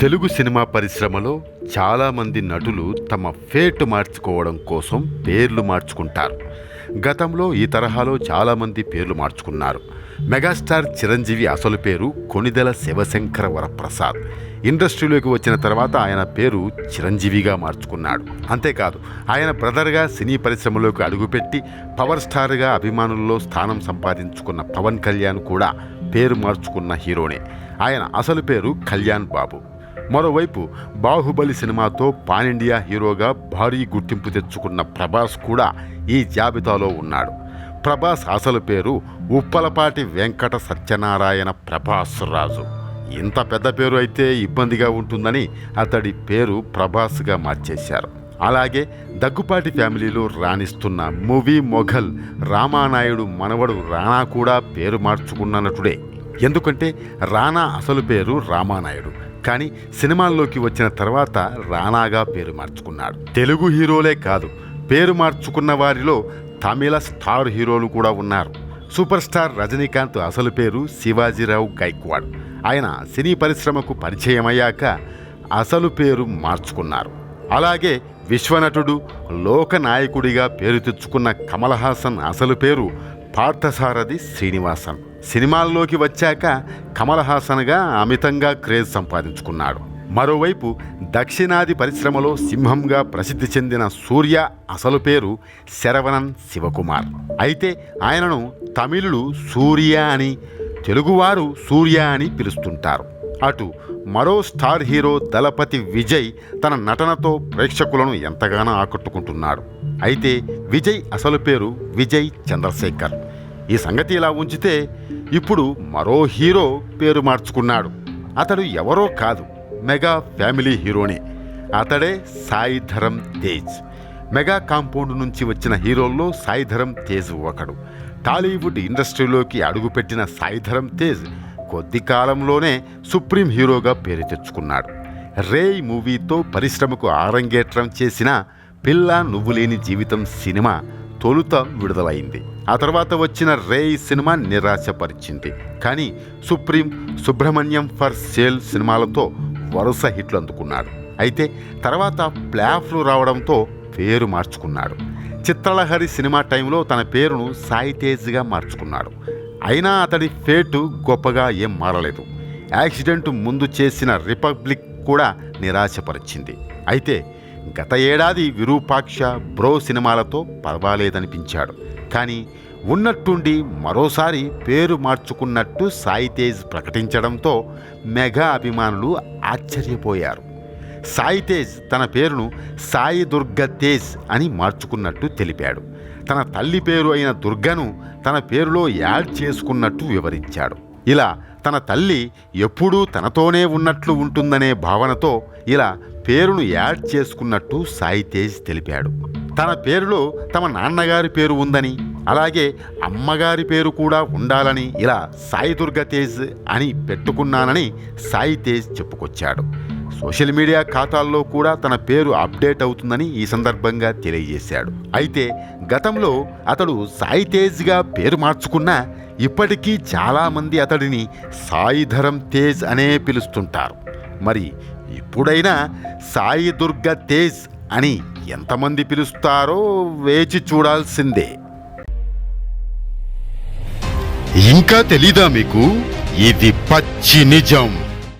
Telugu cinema పరిశ్రమలో చాలామంది నటులు తమ ఫేట్ మార్చుకోవడం కోసం పేర్లు మార్చుకుంటారు. గతంలో ఈ తరహాలో చాలామంది పేర్లు మార్చుకున్నారు. మెగాస్టార్ చిరంజీవి అసలు పేరు కొనిదెల శివశంకర వరప్రసాద్. ఇండస్ట్రీలోకి వచ్చిన తర్వాత ఆయన పేరు చిరంజీవిగా మార్చుకున్నాడు. అంతేకాదు ఆయన బ్రదర్గా సినీ పరిశ్రమలోకి అడుగుపెట్టి పవర్ స్టార్గా అభిమానుల్లో స్థానం సంపాదించుకున్న పవన్ కళ్యాణ్ కూడా పేరు మార్చుకున్న హీరోనే. ఆయన అసలు పేరు కళ్యాణ్ బాబు. మరోవైపు బాహుబలి సినిమాతో పాన్ ఇండియా హీరోగా భారీ గుర్తింపు తెచ్చుకున్న ప్రభాస్ కూడా ఈ జాబితాలో ఉన్నాడు. ప్రభాస్ అసలు పేరు ఉప్పలపాటి వెంకట సత్యనారాయణ ప్రభాస్ రాజు. ఇంత పెద్ద పేరు అయితే ఇబ్బందిగా ఉంటుందని అతడి పేరు ప్రభాస్గా మార్చేశారు. అలాగే దగ్గుపాటి ఫ్యామిలీలో రాణిస్తున్న మూవీ మొఘల్ రామానాయుడు మనవడు రాణా కూడా పేరు మార్చుకున్న నటుడే ఎందుకంటే రానా అసలు పేరు రామానాయుడు. కానీ సినిమాల్లోకి వచ్చిన తర్వాత రానాగా పేరు మార్చుకున్నాడు. తెలుగు హీరోలే కాదు పేరు మార్చుకున్న వారిలో తమిళ స్టార్ హీరోలు కూడా ఉన్నారు. సూపర్ స్టార్ రజనీకాంత్ అసలు పేరు శివాజీరావు గైక్వాడ్. ఆయన సినీ పరిశ్రమకు పరిచయం అయ్యాక అసలు పేరు మార్చుకున్నారు. అలాగే విశ్వనటుడు లోకనాయకుడిగా పేరు తెచ్చుకున్న కమల్ హాసన్ అసలు పేరు పార్థసారథి శ్రీనివాసన్. సినిమాల్లోకి వచ్చాక కమల్ హాసన్గా అమితంగా క్రేజ్ సంపాదించుకున్నాడు. మరోవైపు దక్షిణాది పరిశ్రమలో సింహంగా ప్రసిద్ధి చెందిన సూర్య అసలు పేరు శరవణన్ శివకుమార్. అయితే ఆయనను తమిళులు సూర్య అని తెలుగువారు సూర్య అని పిలుస్తుంటారు. అటు మరో స్టార్ హీరో దళపతి విజయ్ తన నటనతో ప్రేక్షకులను ఎంతగానో ఆకట్టుకుంటున్నాడు. అయితే విజయ్ అసలు పేరు విజయ్ చంద్రశేఖర్. ఈ సంగతి ఇలా ఉంచితే ఇప్పుడు మరో హీరో పేరు మార్చుకున్నాడు. అతడు ఎవరో కాదు మెగా ఫ్యామిలీ హీరోనే. అతడే సాయి ధరమ్ తేజ్. మెగా కాంపౌండ్ నుంచి వచ్చిన హీరోల్లో సాయి ధరమ్ తేజ్ ఒకడు. టాలీవుడ్ ఇండస్ట్రీలోకి అడుగుపెట్టిన సాయి ధరమ్ తేజ్ కొద్ది కాలంలోనే సుప్రీం హీరోగా పేరు తెచ్చుకున్నాడు. రేయ్ మూవీతో పరిశ్రమకు ఆరంగేట్రం చేసిన పిల్ల నువ్వు లేని జీవితం సినిమా తొలుత విడుదలైంది. ఆ తర్వాత వచ్చిన రేయ్ సినిమా నిరాశపరిచింది. కానీ సుప్రీం సుబ్రహ్మణ్యం ఫర్ సేల్ సినిమాలతో వరుస హిట్లు అందుకున్నాడు. అయితే తర్వాత ప్లాఫ్లు రావడంతో పేరు మార్చుకున్నాడు. చిత్రలహరి సినిమా టైంలో తన పేరును సాయితేజ్గా మార్చుకున్నాడు. అయినా అతడి ఫేటు గొప్పగా ఏం మారలేదు. యాక్సిడెంట్ ముందు చేసిన రిపబ్లిక్ కూడా నిరాశపరిచింది. అయితే గత ఏడాది విరూపాక్ష బ్రో సినిమాలతో పర్వాలేదనిపించాడు. కానీ ఉన్నట్టుండి మరోసారి పేరు మార్చుకున్నట్టు సాయి తేజ్ ప్రకటించడంతో మెగా అభిమానులు ఆశ్చర్యపోయారు. సాయి తేజ్ తన పేరును సాయి దుర్గ తేజ్ అని మార్చుకున్నట్టు తెలిపాడు. తన తల్లి పేరు అయిన దుర్గను తన పేరులో యాడ్ చేసుకున్నట్టు వివరించాడు. ఇలా తన తల్లి ఎప్పుడూ తనతోనే ఉన్నట్లు ఉంటుందనే భావనతో ఇలా పేరును యాడ్ చేసుకున్నట్టు సాయి తేజ్ తెలిపాడు. తన పేరులో తమ నాన్నగారి పేరు ఉందని అలాగే అమ్మగారి పేరు కూడా ఉండాలని ఇలా సాయి దుర్గ తేజ్ అని పెట్టుకున్నానని సాయి తేజ్ చెప్పుకొచ్చాడు. సోషల్ మీడియా ఖాతాల్లో కూడా తన పేరు అప్డేట్ అవుతుందని ఈ సందర్భంగా తెలియజేశాడు. అయితే గతంలో అతడు సాయి తేజ్గా పేరు మార్చుకున్నా ఇప్పటికీ చాలామంది అతడిని సాయిధరం తేజ్ అనే పిలుస్తుంటారు. మరి ఇప్పుడైనా సాయి దుర్గ తేజ్ అని ఎంతమంది పిలుస్తారో వేచి చూడాల్సిందే. ఇంకా తెలీదా మీకు? ఇది పచ్చి నిజం.